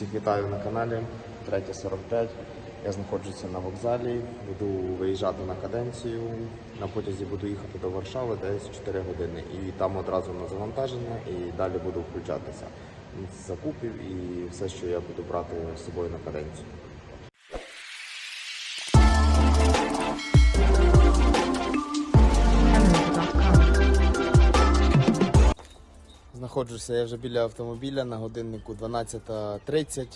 Всіх вітаю на каналі 3.45. Я знаходжуся на вокзалі, буду виїжджати на каденцію. На потязі буду їхати до Варшави десь 4 години. І там одразу на завантаження і далі буду включатися з закупів і все, що я буду брати з собою на каденцію. Знаходжуся я вже біля автомобіля на годиннику 12.30.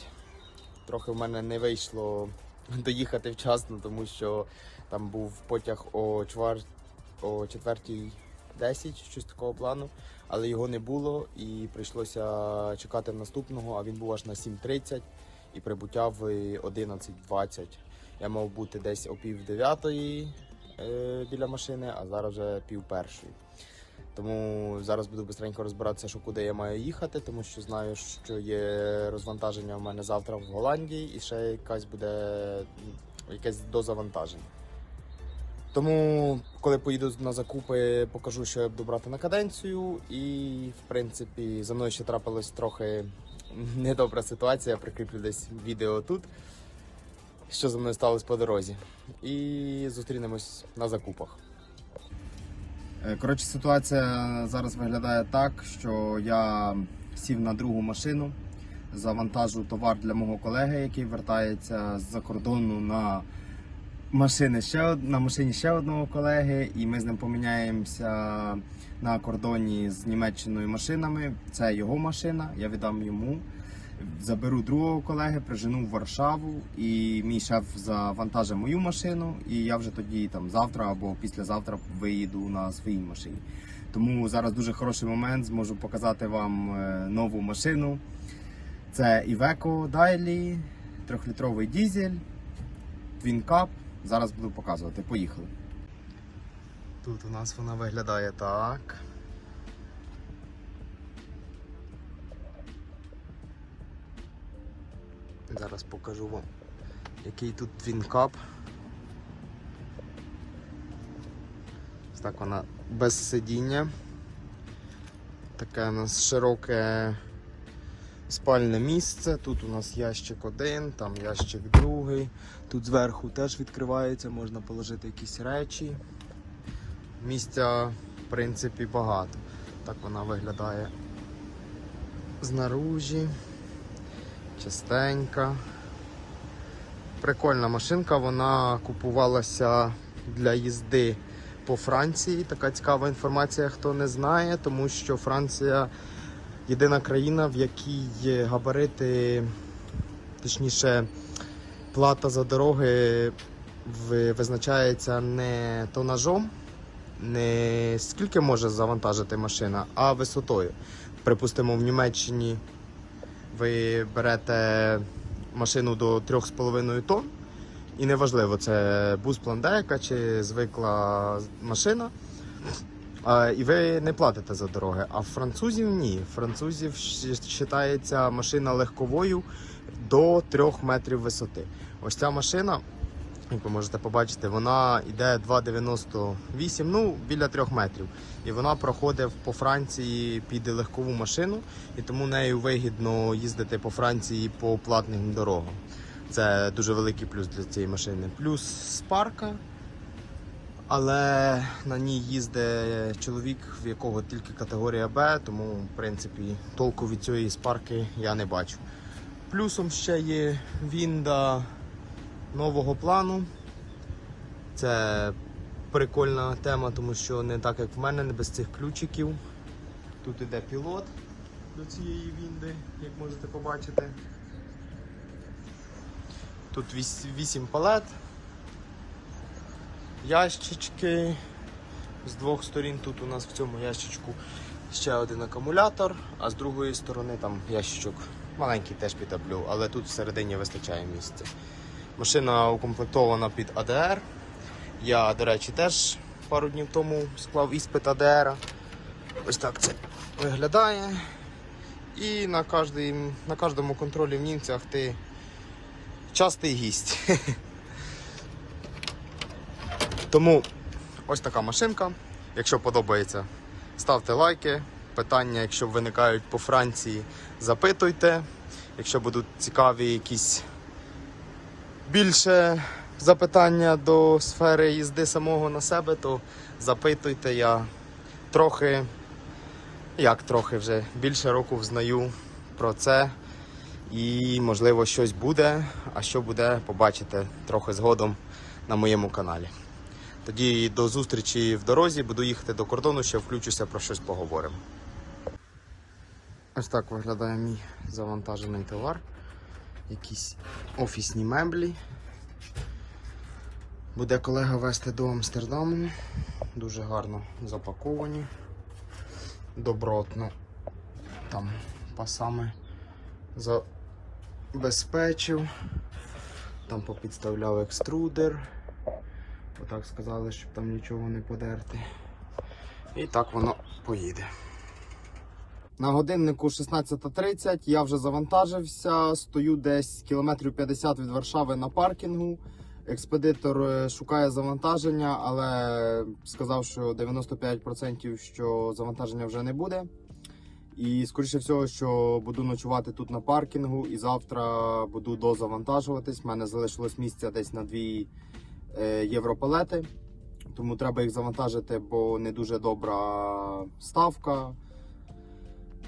Трохи в мене не вийшло доїхати вчасно, тому що там був потяг о, чвар... о 4.10, щось такого плану, але його не було і прийшлося чекати наступного, а він був аж на 7.30 і прибуття в 11.20. Я мав бути десь о пів дев'ятої е, біля машини, а зараз вже пів першої. Тому зараз буду быстренько розбиратися, що куди я маю їхати, тому що знаю, що є розвантаження у мене завтра в Голландії і ще якась буде якесь дозавантаження. Тому, коли поїду на закупи, покажу, що я буду брати на каденцію. І, в принципі, за мною ще трапилась трохи недобра ситуація. Я прикріплю десь відео тут, що за мною сталося по дорозі. І зустрінемось на закупах. Е, Коротше, ситуація зараз виглядає так, що я сів на другу машину, завантажу товар для мого колеги, який вертається з-за кордону на машини ще на машині ще одного колеги, і ми з ним поміняємося на кордоні з Німеччиною машинами. Це його машина, я віддам йому. Заберу другого колеги, прижену в Варшаву, і мій шеф завантажить мою машину, і я вже тоді там завтра або післязавтра виїду на своїй машині. Тому зараз дуже хороший момент, зможу показати вам е, нову машину. Це Iveco Daily, трьохлітровий дізель, Twin Cup. Зараз буду показувати. Поїхали. Тут у нас вона виглядає так. Зараз покажу вам, який тут Twin Cup. Ось так вона без сидіння. Таке у нас широке спальне місце. Тут у нас ящик один, там ящик другий. Тут зверху теж відкривається, можна положити якісь речі. Місця, в принципі, багато. Так вона виглядає знаружі. Чистенька. Прикольна машинка, вона купувалася для їзди по Франції. Така цікава інформація, хто не знає, тому що Франція єдина країна, в якій габарити, точніше, плата за дороги визначається не тонажом, не скільки може завантажити машина, а висотою. Припустимо, в Німеччині ви берете машину до 3,5 тонн, і неважливо, це бус пландейка чи звикла машина. І ви не платите за дороги. А французів ні. Французів вважається машина легковою до 3 метрів висоти. Ось ця машина, ви можете побачити, вона йде 2,98, ну біля 3 метрів. І вона проходить по Франції під легкову машину, і тому нею вигідно їздити по Франції по платним дорогам. Це дуже великий плюс для цієї машини. Плюс спарка. Але на ній їздить чоловік, в якого тільки категорія Б, тому в принципі толку від цієї спарки я не бачу. Плюсом ще є Вінда нового плану. Це прикольна тема, тому що не так як в мене, не без цих ключиків. Тут іде пілот до цієї вінди, як можете побачити. Тут 8 палет ящички. З двох сторін тут у нас в цьому ящичку ще один акумулятор, а з другої сторони там ящичок маленький теж під таблю, але тут всередині вистачає місця. Машина укомплектована під АДР. Я, до речі, теж пару днів тому склав іспит АДР. Ось так це виглядає. І на, кожній, на кожному контролі в німцях ти частий гість. Тому ось така машинка. Якщо подобається, ставте лайки. Питання, якщо виникають по Франції, запитуйте. Якщо будуть цікаві якісь більше запитання до сфери їзди самого на себе, то запитуйте. Я трохи, як трохи вже більше року взнаю про це. І можливо щось буде, а що буде, побачите трохи згодом на моєму каналі. Тоді до зустрічі в дорозі, буду їхати до кордону, ще включуся про щось поговоримо. Ось так виглядає мій завантажений товар. Якісь офісні меблі. Буде колега вести до Амстердаму. Дуже гарно запаковані. Добротно. Там пасами забезпечив. Там попідставляв екструдер. Отак сказали, щоб там нічого не подерти. І так воно поїде. На годиннику 16.30 я вже завантажився, стою десь кілометрів 50 від Варшави на паркінгу. Експедитор е, шукає завантаження, але сказав, що 95% що завантаження вже не буде. І скоріше всього, що буду ночувати тут на паркінгу, і завтра буду дозавантажуватись. У мене залишилось місця десь на дві е, європалети, тому треба їх завантажити, бо не дуже добра ставка.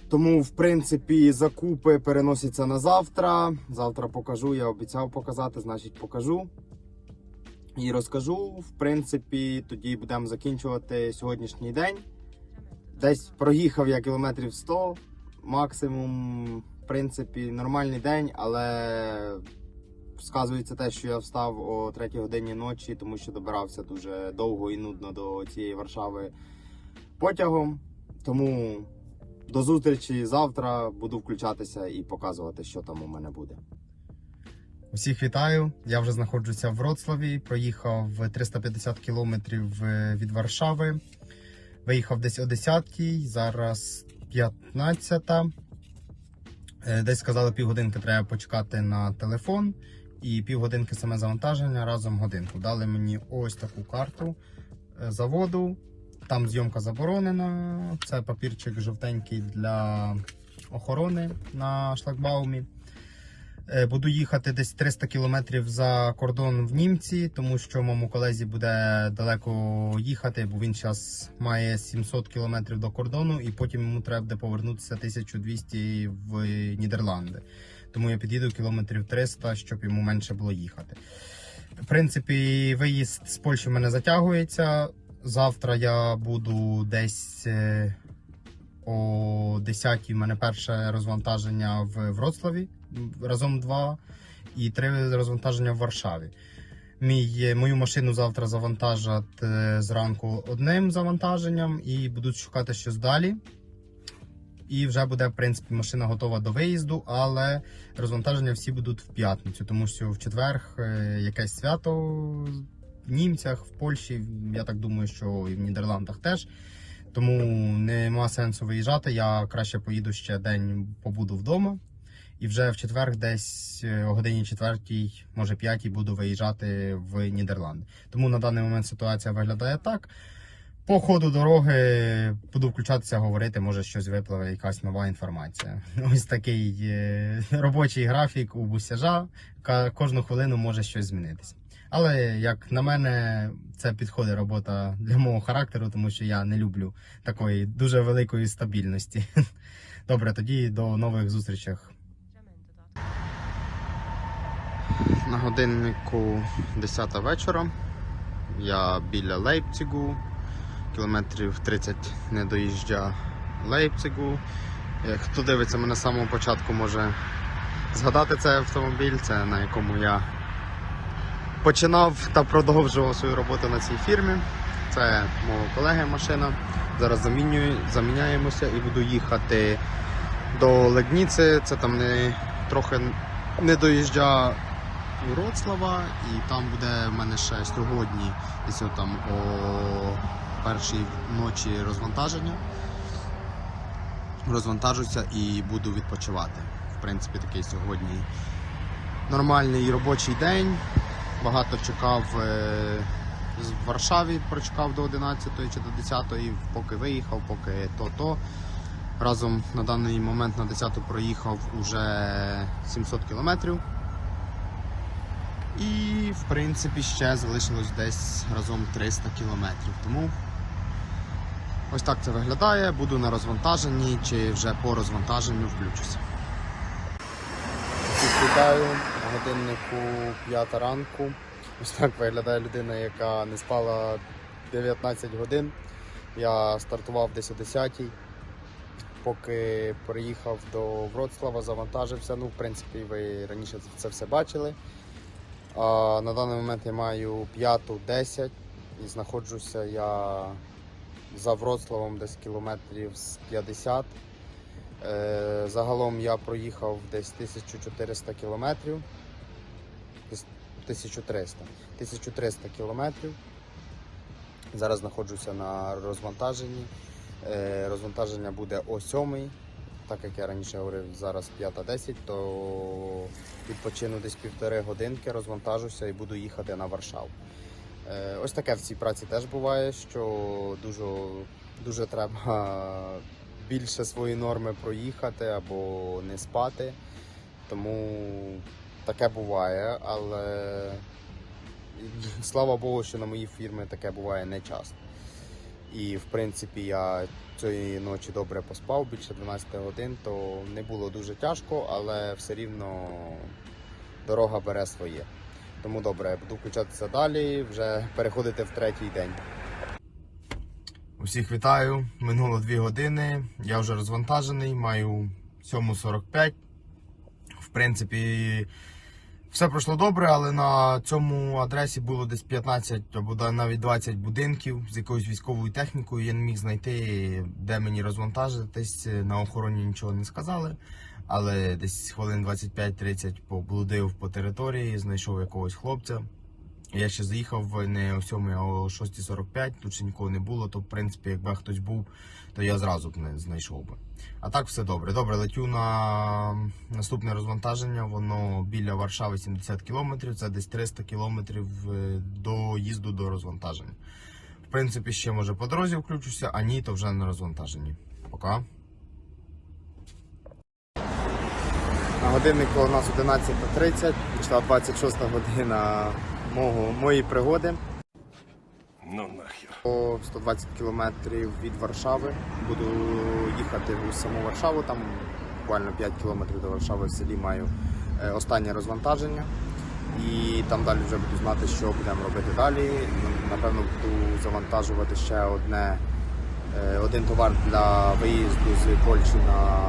Тому, в принципі, закупи переносяться на завтра. Завтра покажу, я обіцяв показати, значить покажу. І розкажу. В принципі, тоді будемо закінчувати сьогоднішній день. Десь проїхав я кілометрів 100, максимум, в принципі, нормальний день, але сказується те, що я встав о 3 годині ночі, тому що добирався дуже довго і нудно до цієї Варшави потягом. Тому до зустрічі завтра буду включатися і показувати, що там у мене буде. Усіх вітаю. Я вже знаходжуся в Вроцлаві. Проїхав 350 кілометрів е, від Варшави. Виїхав десь о 10-й, зараз 15-та. Е, Десь сказали, півгодинки треба почекати на телефон. І півгодинки саме завантаження разом годинку. Дали мені ось таку карту е, заводу. Там зйомка заборонена. Це папірчик жовтенький для охорони на шлагбаумі. Е, Буду їхати десь 300 кілометрів за кордон в німці, тому що моєму колезі буде далеко їхати, бо він зараз має 700 кілометрів до кордону, і потім йому треба буде повернутися 1200 в Нідерланди. Тому я під'їду кілометрів 300, щоб йому менше було їхати. В принципі, виїзд з Польщі в мене затягується. Завтра я буду десь е, о 10 в мене перше розвантаження в Вроцлаві, разом два, і три розвантаження в Варшаві. Мій, мою машину завтра завантажать е, зранку одним завантаженням і будуть шукати щось далі. І вже буде, в принципі, машина готова до виїзду, але розвантаження всі будуть в п'ятницю, тому що в четвер е, якесь свято німцях, в Польщі, я так думаю, що і в Нідерландах теж. Тому нема сенсу виїжджати. Я краще поїду ще день побуду вдома. І вже в четвер, десь е, о годині четвертій, може п'ятій, буду виїжджати в Нідерланди. Тому на даний момент ситуація виглядає так. По ходу дороги буду включатися, говорити, може щось випливе, якась нова інформація. Ось такий е, робочий графік у бусяжа. Кожну хвилину може щось змінитися. Але як на мене, це підходить робота для мого характеру, тому що я не люблю такої дуже великої стабільності. Добре, тоді до нових зустрічей. На годиннику 10 вечора. Я біля Лейпцигу. Кілометрів 30 не доїжджа Лейпцигу. Хто дивиться мене з самого початку, може згадати цей автомобіль, це на якому я починав та продовжував свою роботу на цій фірмі. Це мого колеги машина. Зараз замінюю, заміняємося і буду їхати до Легніци. Це там не трохи не доїжджа Вроцлава, і там буде в мене ще сьогодні, десь там о першій ночі розвантаження. Розвантажуся і буду відпочивати. В принципі, такий сьогодні нормальний робочий день. Багато чекав е, з Варшаві, прочекав до 11 чи до 10, поки виїхав, поки то-то. Разом на даний момент на 10 проїхав уже 700 кілометрів. І, в принципі, ще залишилось десь разом 300 кілометрів. Тому ось так це виглядає. Буду на розвантаженні чи вже по розвантаженню включуся. Вітаю годиннику 5 ранку. Ось так виглядає людина, яка не спала 19 годин. Я стартував десь о 10 поки приїхав до Вроцлава, завантажився. Ну, в принципі, ви раніше це все бачили. А на даний момент я маю 5-10 і знаходжуся я за Вроцлавом десь кілометрів з 50. Е, Загалом я проїхав десь 1400 кілометрів. 1300. 1300 кілометрів. Зараз знаходжуся на розвантаженні. Е, Розвантаження буде о 7. Так як я раніше говорив, зараз 5.10, то відпочину десь півтори годинки, розвантажуся і буду їхати на Варшаву. Е, Ось таке в цій праці теж буває, що дуже, дуже треба більше свої норми проїхати або не спати. Тому таке буває, але слава Богу, що на моїй фірмі таке буває не часто. І в принципі я цієї ночі добре поспав, більше 12 годин, то не було дуже тяжко, але все рівно дорога бере своє. Тому добре, буду включатися далі, вже переходити в третій день. Усіх вітаю. Минуло 2 години. Я вже розвантажений, маю 7.45. В принципі, все пройшло добре, але на цьому адресі було десь 15 або навіть 20 будинків з якоюсь військовою технікою. Я не міг знайти, де мені розвантажитись. На охороні нічого не сказали. Але десь хвилин 25-30 поблудив по території, знайшов якогось хлопця. Я ще заїхав не о 7, а о 6.45, тут ще нікого не було, то в принципі, якби хтось був, то я зразу б не знайшов би. А так все добре. Добре, летю на наступне розвантаження. Воно біля Варшави 70 кілометрів, це десь 300 кілометрів е, до їзду до розвантаження. В принципі, ще може по дорозі включуся, а ні, то вже на розвантаженні. Пока. На годиннику у нас 11.30, пішла 26 година мого, моєї пригоди. Ну нахер. По 120 кілометрів від Варшави. Буду їхати в саму Варшаву. Там буквально 5 кілометрів до Варшави в селі маю е, останнє розвантаження. І там далі вже буду знати, що будемо робити далі. Напевно, буду завантажувати ще одне, е, один товар для виїзду з Польщі на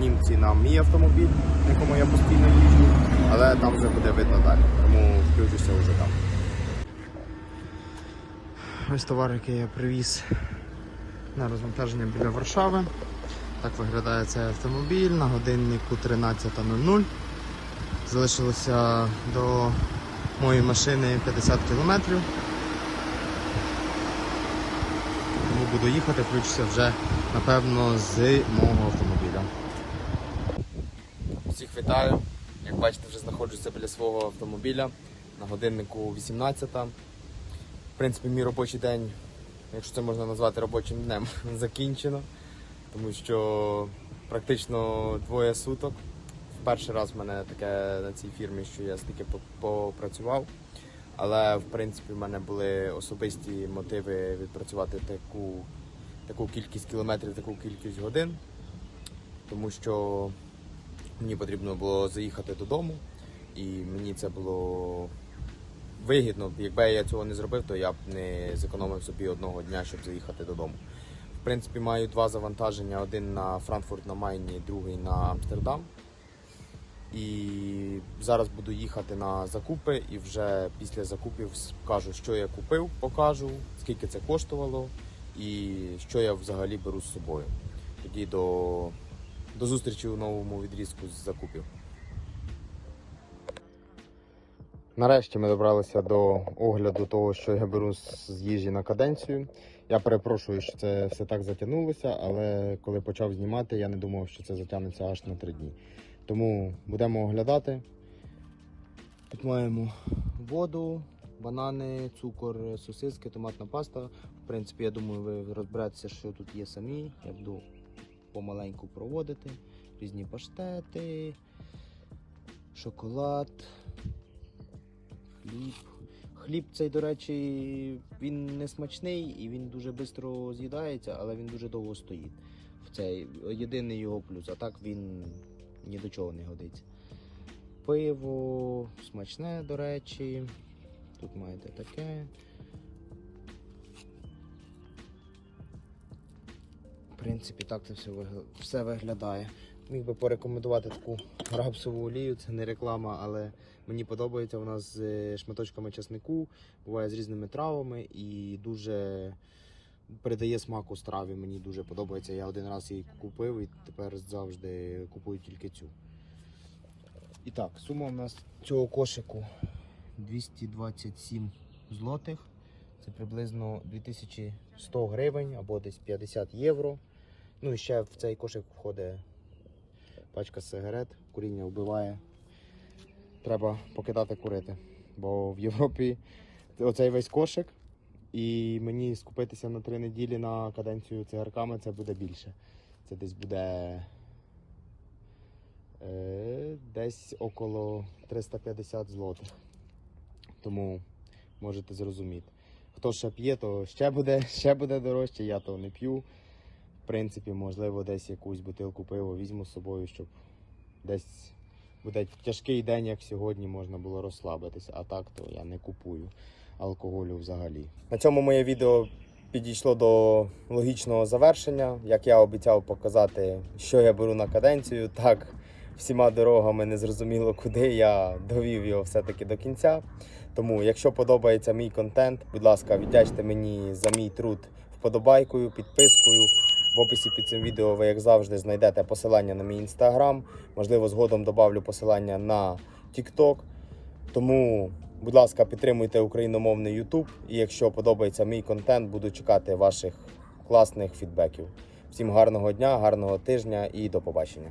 німці на мій автомобіль, на якому я постійно їжджу, але там вже буде видно далі. Тому включуся вже там. Ось товар, який я привіз на розвантаження біля Варшави. Так виглядає цей автомобіль на годиннику 13.00. Залишилося до моєї машини 50 кілометрів. Тому буду їхати, включуся вже, напевно, з мого автомобіля. Всіх вітаю. Як бачите, вже знаходжуся біля свого автомобіля на годиннику 18. В принципі, мій робочий день, якщо це можна назвати робочим днем, закінчено, тому що практично двоє суток. В перший раз в мене таке на цій фірмі, що я стільки по- попрацював. Але в принципі в мене були особисті мотиви відпрацювати таку, таку кількість кілометрів, таку кількість годин, тому що мені потрібно було заїхати додому, і мені це було вигідно. Якби я цього не зробив, то я б не зекономив собі одного дня, щоб заїхати додому. В принципі, маю два завантаження: один на Франкфурт на Майні, другий на Амстердам. І зараз буду їхати на закупи і вже після закупів скажу, що я купив, покажу, скільки це коштувало і що я взагалі беру з собою. Тоді до, до зустрічі у новому відрізку з закупів. Нарешті ми добралися до огляду того, що я беру з їжі на каденцію. Я перепрошую, що це все так затягнулося, але коли почав знімати, я не думав, що це затягнеться аж на три дні. Тому будемо оглядати. Тут маємо воду, банани, цукор, сосиски, томатна паста. В принципі, я думаю, ви розберетеся, що тут є самі. Я буду помаленьку проводити. Різні паштети, шоколад, хліб. Хліб цей, до речі, він не смачний і він дуже швидко з'їдається, але він дуже довго стоїть. В цей єдиний його плюс, а так він ні до чого не годиться. Пиво смачне, до речі. Тут маєте таке. В принципі, так це все, все виглядає. Міг би порекомендувати таку рапсову олію, це не реклама, але мені подобається вона з е, шматочками чеснику, буває з різними травами і дуже передає смак у страві. Мені дуже подобається. Я один раз її купив і тепер завжди купую тільки цю. І так, сума у нас цього кошику 227 злотих. Це приблизно 2100 гривень або десь 50 євро. Ну і ще в цей кошик входить пачка сигарет, куріння вбиває. Треба покидати курити. Бо в Європі оцей весь кошик, і мені скупитися на три неділі на каденцію цигарками це буде більше. Це десь буде е, десь около 350 злотих. Тому можете зрозуміти. Хто ще п'є, то ще буде, ще буде дорожче, я то не п'ю. В принципі, можливо, десь якусь бутилку пива візьму з собою, щоб десь буде тяжкий день, як сьогодні, можна було розслабитись. А так то я не купую алкоголю взагалі. На цьому моє відео підійшло до логічного завершення. Як я обіцяв показати, що я беру на каденцію, так всіма дорогами не зрозуміло куди. Я довів його все-таки до кінця. Тому, якщо подобається мій контент, будь ласка, віддячте мені за мій труд вподобайкою, підпискою. В описі під цим відео ви, як завжди, знайдете посилання на мій інстаграм. Можливо, згодом добавлю посилання на TikTok. Тому, будь ласка, підтримуйте україномовний YouTube. І якщо подобається мій контент, буду чекати ваших класних фідбеків. Всім гарного дня, гарного тижня і до побачення.